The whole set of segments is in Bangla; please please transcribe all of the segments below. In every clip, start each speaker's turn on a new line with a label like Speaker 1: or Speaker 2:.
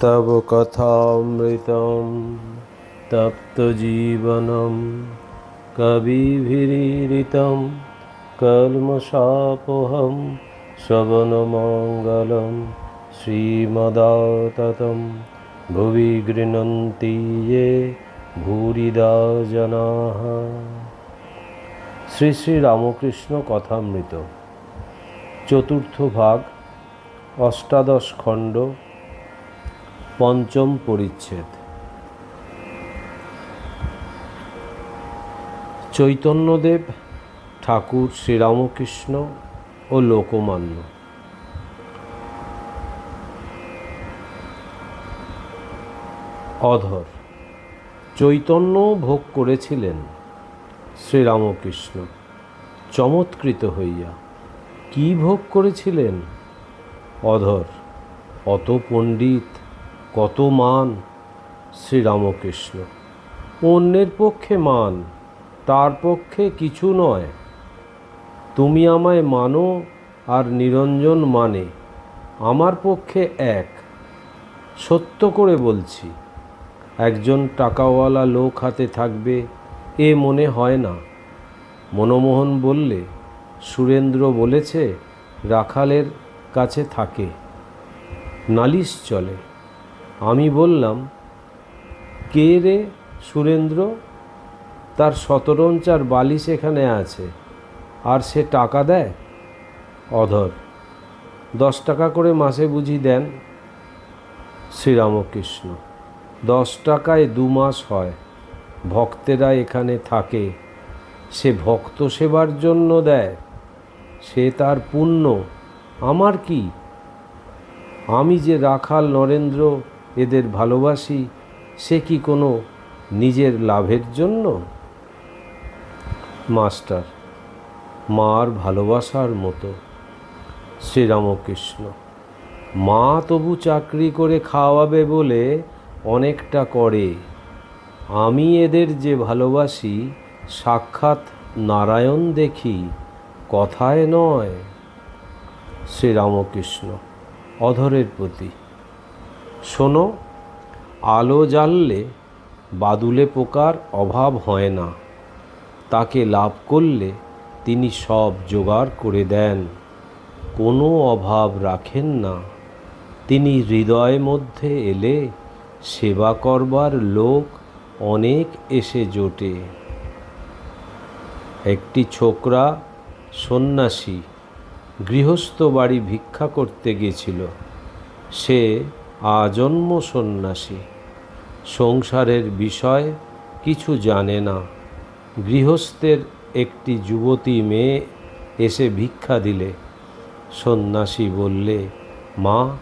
Speaker 1: তব কথামৃত তপ্তজীবন কবিভিরীত কলমশাপহম শবনমঙ্গল শ্রীমদাত ভুবি গৃহন্তি ইয়ে ভূরিদা জনা শ্রী শ্রী রামকৃষ্ণ কথামৃত চতুর্থ ভাগ অষ্টাদশ খণ্ড, পঞ্চম পরিচ্ছেদ। চৈতন্যদেব, ঠাকুর শ্রীরামকৃষ্ণ ও লোকমান্য। অধর, চৈতন্য ভোগ করেছিলেন শ্রীরামকৃষ্ণ। চমৎকৃত হইয়া, কি ভোগ করেছিলেন? অধর, অত পণ্ডিত, কত মান? শ্রীরামকৃষ্ণ, অন্যের পক্ষে মান, তার পক্ষে কিছু নয়। তুমি আমায় মানো আর নিরঞ্জন মানে আমার পক্ষে এক। সত্য করে বলছি, একজন টাকাওয়ালা লোক হাতে থাকবে, এ মনে হয় না। মনমোহন বললে, সুরেন্দ্র বলেছে, রাখালের কাছে থাকে। নালিশ চলে। আমি বললাম, কে রে সুরেন্দ্র? তার শতরঞ্চার বালিশ এখানে আছে, আর সে টাকা দেয়? অধর, দশ টাকা করে মাসে বুঝি দেন? শ্রীরামকৃষ্ণ, দশ টাকায় দু মাস হয়, ভক্তেরা এখানে থাকে। সে ভক্ত সেবার জন্য দেয়, সে তার পুণ্য আমার কি? আমি যে রাখাল, নরেন্দ্র এদের ভালোবাসি, সে কি কোনো নিজের লাভের জন্য? মাস্টার, মার ভালোবাসার মতো। শ্রীরামকৃষ্ণ, মা তবু চাকরি করে খাওয়াবে বলে অনেকটা করে। আমি এদের যে ভালোবাসি, সাক্ষাৎ নারায়ণ দেখি, কথায় নয়। শ্রীরামকৃষ্ণ, অধরের প্রতি। শোনো, আলো জ্বাললে বাদুলে পোকার অভাব হয় না। তাকে লাভ করলে তিনি সব জোগাড় করে দেন। কোনো অভাব রাখেন না। তিনি হৃদয় মধ্যে এলে সেবা করবার লোক অনেক এসে জোটে। একটি ছোকরা সন্ন্যাসী গৃহস্থ বাড়ি ভিক্ষা করতে গেছিল। সে আজন্ম সন্ন্যাসী। সংসারের বিষয় কিছু জানে না। গৃহস্থের একটি যুবতী মেয়ে এসে ভিক্ষা দিলে। সন্ন্যাসী বললে, মা,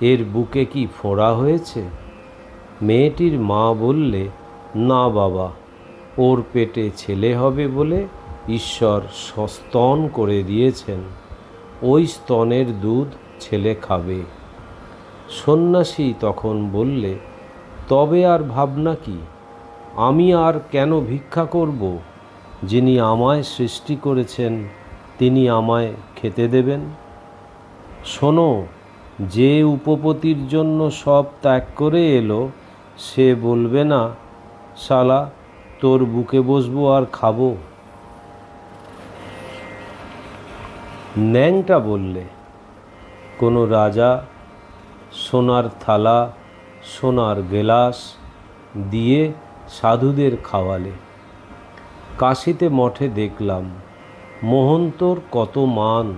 Speaker 1: এর বুকে কি ফোঁড়া হয়েছে? মেয়েটির মা বললে, না বাবা, ওর পেটে ছেলে হবে বলে ঈশ্বর সস্তন করে দিয়েছেন। ওই স্তনের দুধ ছেলে খাবে। সন্ন্যাসী তখন বললে, তবে আর ভাবনা কি? আমি আর কেন ভিক্ষা করব? যিনি আমায় সৃষ্টি করেছেন, তিনি আমায় খেতে দেবেন। শোনো, যে উপপতির জন্য সব ত্যাগ করে এলো, সে বলবে না, শালা, তোর বুকে বসবো আর খাব। ন্যাংটা বললে, কোনো রাজা সোনার থালা, সোনার গেলাস দিয়ে সাধুদের খাওয়ালে। কাশিতে মঠে দেখলাম, মোহন্তর কত মান,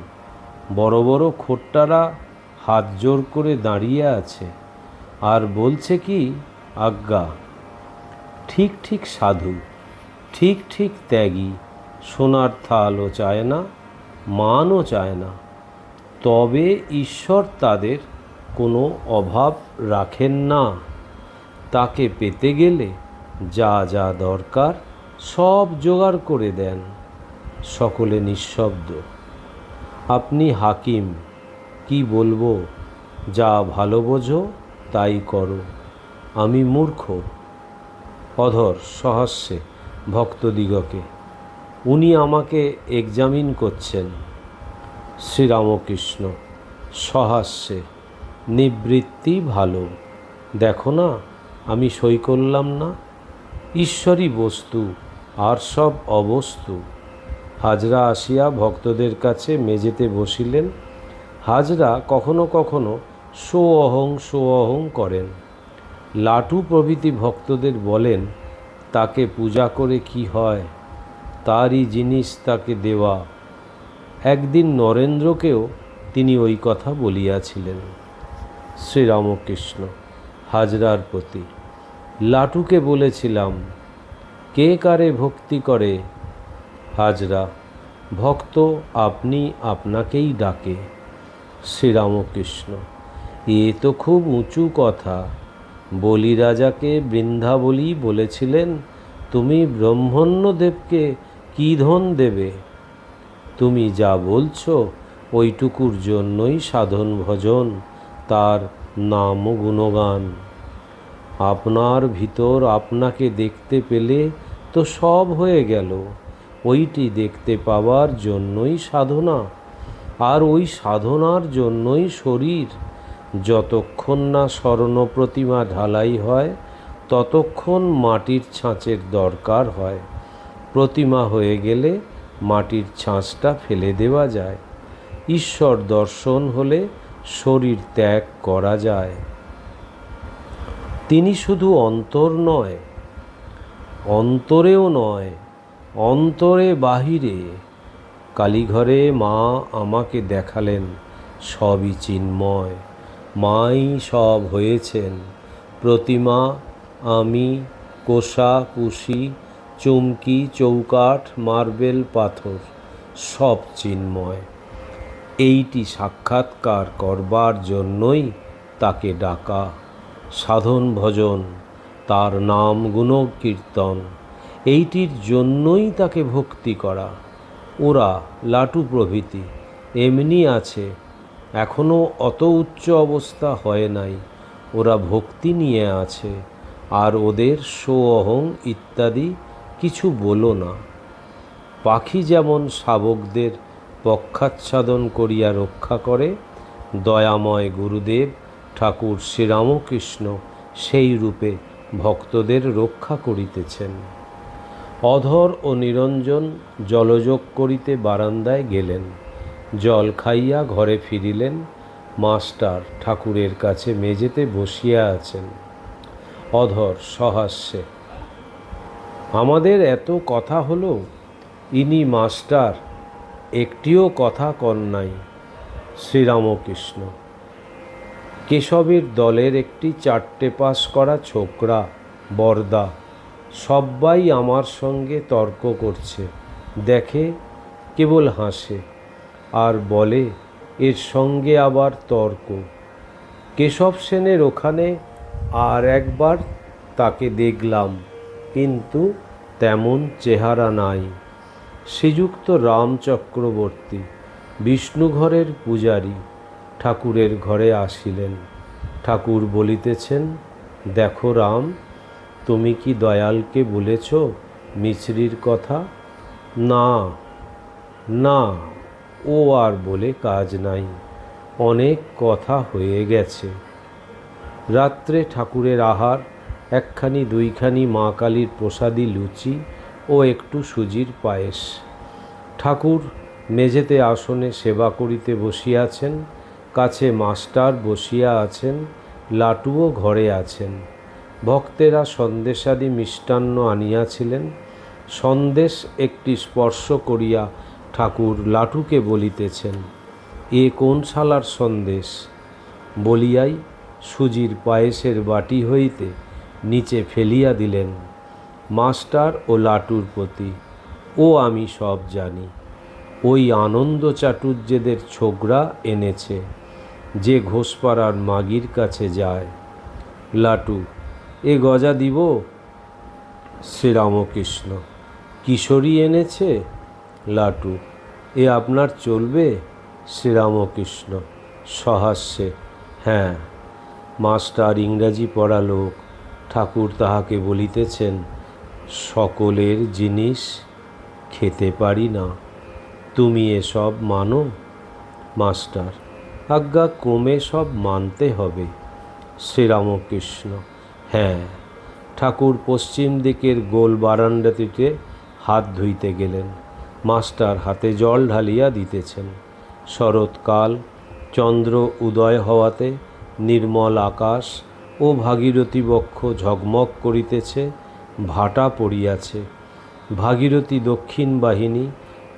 Speaker 1: বড় বড় খোট্টারা হাত জোর করে দাঁড়িয়ে আছে। আর বলছে কি, আজ্ঞা, ঠিক ঠিক সাধু, ঠিক ঠিক ত্যাগী, সোনার থালও চায় না মানও চায় না। তবে ঈশ্বর তাদের কোনো অভাব রাখেন না। তাকে পেতে গেলে যা যা দরকার সব জোগাড় করে দেন। সকলে নিঃশব্দ। আপনি হাকিম, কি বলব? যা ভালো বোঝো, তাই করো। আমি মূর্খ। অধর সহাস্যে ভক্তদিগকে উনি আমাকে এক্সামিন করছেন। শ্রীরামকৃষ্ণ, সহাস্যে, নিবৃত্তি ভালো। দেখো না, আমি সই করলাম না। ঈশ্বরই বস্তু, আর সব অবস্তু। হাজরা আসিয়া ভক্তদের কাছে মেঝেতে বসিলেন। হাজরা কখনো কখনো সো অহং সো অহং করেন। লাটু প্রভৃতি ভক্তদের বলেন, তাকে পূজা করে কি হয়? তারই জিনিস তাকে দেওয়া। একদিন নরেন্দ্রকেও তিনি ওই কথা বলিয়াছিলেন, শ্রীরামকৃষ্ণ, হাজরার প্রতি, লাটুকে বলেছিলাম, কে কারে ভক্তি করে? হাজরা, ভক্ত আপনি আপনাকেই ডাকে, শ্রীরামকৃষ্ণ, এ তো খুব উঁচু কথা। বলি রাজাকে বৃন্দাবলী বলেছিলেন, তুমি ব্রহ্মণ্যদেবকে কী ধন দেবে? তুমি যা বলছো, ওইটুকুর জন্যই সাধন ভজন, তার নাম গুণগান। আপনার ভিতর আপনাকে দেখতে পেলে তো সব হয়ে গেল, ওইটি দেখতে পাওয়ার জন্যই সাধনা। আর ওই সাধনার জন্যই শরীর। যতক্ষণ না স্বর্ণ প্রতিমা ঢালাই হয়, ততক্ষণ মাটির ছাঁচের দরকার হয়। প্রতিমা হয়ে গেলে মাটির ছাঁচটা ফেলে দেওয়া যায়। ঈশ্বর দর্শন হলে শরীর ত্যাগ করা যায়। তিনি শুধু অন্তর নয়, অন্তরেও নয়, অন্তরে বাহিরে। কালীঘরে মা আমাকে দেখালেন সবই চিন্ময়, মাই সব হয়েছেন। প্রতিমা, আমি, কোষা, কুশি চুমকি, চৌকাঠ, মার্বেল, পাথর, সব চিন্ময়। এইটি সাক্ষাৎকার করবার জন্যই তাকে ডাকা। সাধন ভজন, তার নাম গুণ কীর্তন এইটির জন্যই তাকে ভক্তি করা। ওরা লাটু প্রভৃতি, এমনি আছে এখনও অত উচ্চ অবস্থা হয় নাই। ওরা ভক্তি নিয়ে আছে, আর ওদের সো অহং ইত্যাদি কিছু বলো না। পাখি যেমন শাবকদের পক্ষাচ্ছাদন করিয়া রক্ষা করে, দয়াময় গুরুদেব, ঠাকুর শ্রীরামকৃষ্ণ সেই রূপে ভক্তদের রক্ষা করিতেছেন। অধর ও নিরঞ্জন জলযোগ করিতে বারান্দায় গেলেন। জল খাইয়া ঘরে ফিরিলেন। মাস্টার ঠাকুরের কাছে মেঝেতে বসিয়া আছেন। অধর সহাস্যে আমাদের এত কথা হলো, ইনি মাস্টার, একটিও কথা কন নাই, শ্রীরামকৃষ্ণ। কেশবের দলের একটি চারটে পাস করা ছোকরা, বরদা, সব্বাই আমার সঙ্গে তর্ক করছে, দেখে কেবল হাসে, আর বলে, এর সঙ্গে আবার তর্ক। কেশব সেনের ওখানে আর একবার তাকে দেখলাম, কিন্তু তেমন চেহারা নাই। শ্রীযুক্ত রাম চক্রবর্তী বিষ্ণুঘরের পূজারী ঠাকুরের ঘরে আসিলেন। ঠাকুর বলিতেছেন, দেখো রাম, তুমি কি দয়ালকে বলেছ মিছরির কথা? না না, ও আর বলে কাজ নাই, অনেক কথা হয়ে গেছে। রাত্রে ঠাকুরের আহার একখানি, দুইখানি মা কালীর প্রসাদী লুচি ও একটু সুজির পায়েস। ঠাকুর মেঝেতে আসনে সেবা করিতে বসিয়াছেন, কাছে মাস্টার বসিয়া আছেন, লাটুও ঘরে আছেন। ভক্তেরা সন্দেশাদি মিষ্টান্ন আনিয়াছিলেন। সন্দেশ একটি স্পর্শ করিয়া ঠাকুর লাটুকে বলিতেছেন, এ কোন শালার সন্দেশ? বলিয়াই সুজির পায়েসের বাটি হইতে নিচে ফেলিয়া দিলেন, মাস্টার ও লাটুর প্রতি, ও আমি সব জানি। ওই আনন্দ চাটুর্যেদের ছোকরা এনেছে, যে ঘোষপাড়ার মাগির কাছে যায়। লাটু, এ গজা দিব? শ্রীরামকৃষ্ণ, কিশোরী এনেছে? লাটু, এ আপনার চলবে? শ্রীরামকৃষ্ণ, সহাস্যে হ্যাঁ মাস্টার ইংরাজি পড়া লোক। ঠাকুর তাহাকে বলিতেছেন, সকলের জিনিস খেতে পারি না। তুমি এসব মানো? মাস্টার, আজ্ঞা ক্রমে সব মানতে হবে। শ্রীরামকৃষ্ণ হ্যাঁ। ঠাকুর পশ্চিম দিকের গোল বারান্দাটিতে হাত ধুইতে গেলেন। মাস্টার হাতে জল ঢালিয়া দিতেছেন। শরৎকাল, চন্দ্র উদয় হওয়াতে নির্মল আকাশ ও ভাগীরথী বক্ষ ঝকমক করিতেছে, ভাটা পড়িয়াছে। ভাগীরথী দক্ষিণ বাহিনী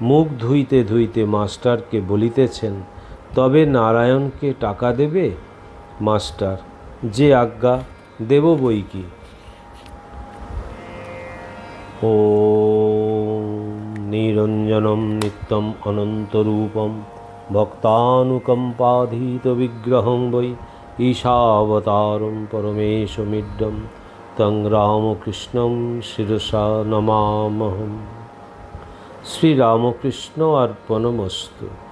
Speaker 1: মুখ ধুইতে ধুইতে মাস্টারকে বলিতেছেন, তবে নারায়ণকে টাকা দেবে? মাস্টার, যে আজ্ঞা, দেব বই কি? ও নিরঞ্জনম নিত্যম অনন্তরূপম ভক্তানুকম্পাধীতবিগ্রহং বৈ ঈশাবতারম परमेशमिड्डं তং রামকৃষ্ণম শিরসা নমামহম। শ্রীরামকৃষ্ণ অর্পণমস্তু।